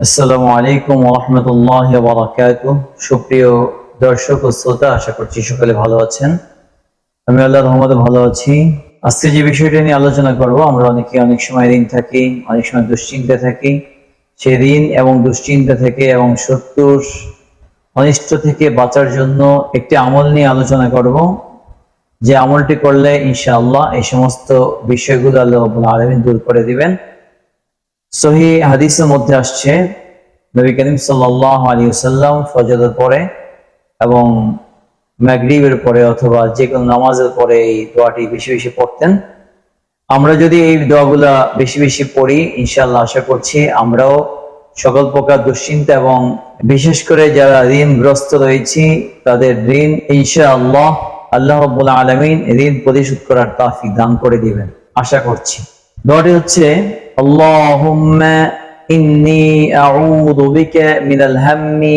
আসসালামু আলাইকুম রহমতুল্লাহ বারাকাত সুপ্রিয় দর্শক ও শ্রোতা, আশা করছি সকলে ভালো আছেন। আমি আল্লাহ রহমতে ভালো আছি। আজকে যে বিষয়টা নিয়ে আলোচনা করব, আমরা অনেকে অনেক সময় ঋণ থাকি, অনেক সময় দুশ্চিন্তা থাকি। সেই ঋণ এবং দুশ্চিন্তা থেকে এবং শত্রুর অনিষ্ট থেকে বাঁচার জন্য একটি আমল নিয়ে আলোচনা করব। যে আমলটি করলে ইনশাআল্লাহ এই সমস্ত বিষয়গুলো আল্লাহ আলামিন দূর করে দিবেন। সহি হাদিসের মধ্যে আসছে, নবী করিম সাল্লাহ আলী ফজরের পরে এবং ম্যাগরিবের পরে অথবা যে কোনো নামাজের পরে এই দোয়াটি বেশি বেশি পড়তেন। আমরা যদি এই দোয়াগুলা বেশি বেশি পড়ি ইনশাল্লাহ আশা করছি আমরাও সকল প্রকার দুশ্চিন্তা এবং বিশেষ করে যারা ঋণগ্রস্ত রয়েছি, তাদের ঋণ ইনশাআল্লাহ আল্লাহ রব্বুল আলমিন ঋণ পরিশোধ করার তাফিক দান করে দিবেন, আশা করছি। দোয়াটি হচ্ছে আল্লাহুম্মা ইন্নি আউযু বিকা মিনাল হাম্মি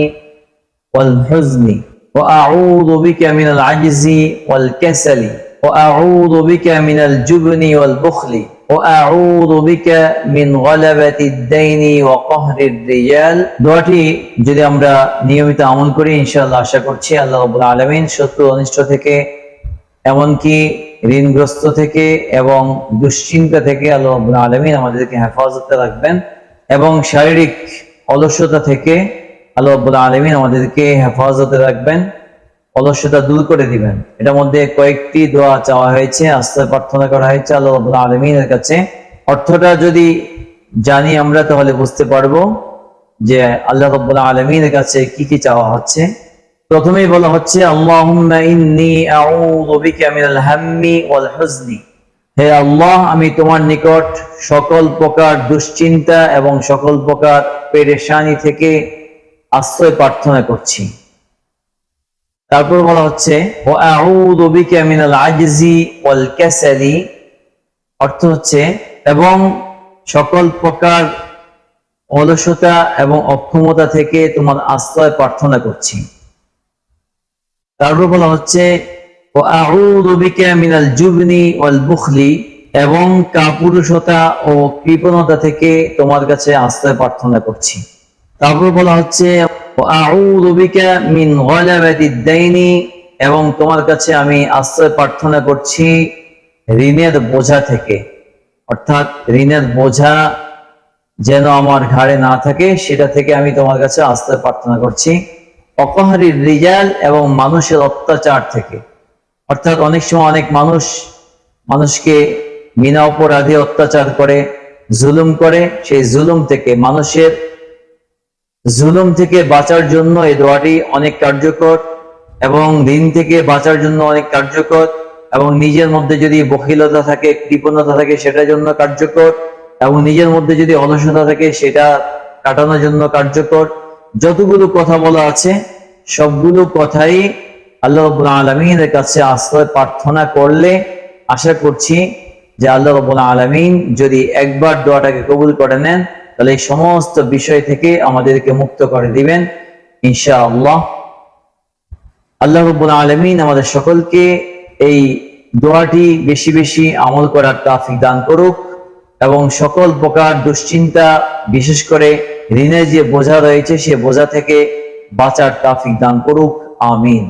ওয়াল হুজনি وأعوذ بك من العجز والكسل وأعوذ بك من الجبن والبخل وأعوذ بك من غلبة الدين وقهر الرجال দোয়াটি যদি আমরা নিয়মিত আমল করি ইনশাআল্লাহ আশা করছি আল্লাহ রাব্বুল আলামিন শত্রু অনিষ্ট থেকে এমনকি ঋণগ্রস্ত থেকে এবং দুশ্চিন্তা থেকে আল্লাহ আলামিন আমাদেরকে হেফাজতে রাখবেন এবং শারীরিক অলসতা থেকে আল্লাহ আলামিন আমাদেরকে হেফাজতে রাখবেন, অলসতা দূর করে দিবেন। এটার মধ্যে কয়েকটি দোয়া চাওয়া হয়েছে আস্তে প্রার্থনা করা হয়েছে আল্লাহ আলামিনের কাছে। অর্থটা যদি জানি আমরা তাহলে বুঝতে পারব যে আল্লাহ আলামিনের কাছে কি কি চাওয়া হচ্ছে। প্রথমেই বলা হচ্ছে হে আল্লাহ, আমি তোমার নিকট সকল প্রকার দুশ্চিন্তা এবং সকল প্রকার পেরেশানি থেকে আশ্রয় প্রার্থনা করছি। তারপর বলা হচ্ছে অর্থ হচ্ছে, এবং সকল প্রকার অলসতা এবং অক্ষমতা থেকে তোমার আশ্রয় প্রার্থনা করছি। তারপর বলা হচ্ছে মিনাল ওয়াল এবং কাপুরুষতা ও কৃপণতা থেকে তোমার কাছে আশ্রয় প্রার্থনা করছি। তারপর বলা হচ্ছে মিন এবং তোমার কাছে আমি আশ্রয় প্রার্থনা করছি ঋণের বোঝা থেকে। অর্থাৎ ঋণের বোঝা যেন আমার ঘাড়ে না থাকে, সেটা থেকে আমি তোমার কাছে আশ্রয় প্রার্থনা করছি। অপহারীর রিজাল এবং মানুষের অত্যাচার থেকে। অর্থাৎ অনেক সময় অনেক মানুষ মানুষকে বিনা অপরাধে অত্যাচার করে, জুলুম করে। সেই জুলুম থেকে, মানুষের জুলুম থেকে বাঁচার জন্য এই দোয়াটি অনেক কার্যকর এবং দিন থেকে বাঁচার জন্য অনেক কার্যকর এবং নিজের মধ্যে যদি বকিলতা থাকে, কৃপণতা থাকে, সেটার জন্য কার্যকর এবং নিজের মধ্যে যদি অলসতা থাকে, সেটা কাটানোর জন্য কার্যকর। যতগুলো কথা বলা আছে সবগুলো কথাই আল্লাহ রব্বুল আলমিনের কাছে আশ্রয় প্রার্থনা করলে আশা করছি যে আল্লাহ রব্বুল আলমিন যদি একবার দোয়াটাকে কবুল করে নেন, তাহলে এই সমস্ত বিষয় থেকে আমাদেরকে মুক্ত করে দিবেন, ইনশাআল্লাহ। আল্লাহ আল্লাহ রব্বুল আলমিন আমাদের সকলকে এই দোয়াটি বেশি বেশি আমল করার তাফিক দান করুক এবং সকল প্রকার দুশ্চিন্তা, বিশেষ করে ঋণের যে বোঝা রয়েছে, সে বোঝা থেকে বাঁচার তাফিক দান করুক আমিন।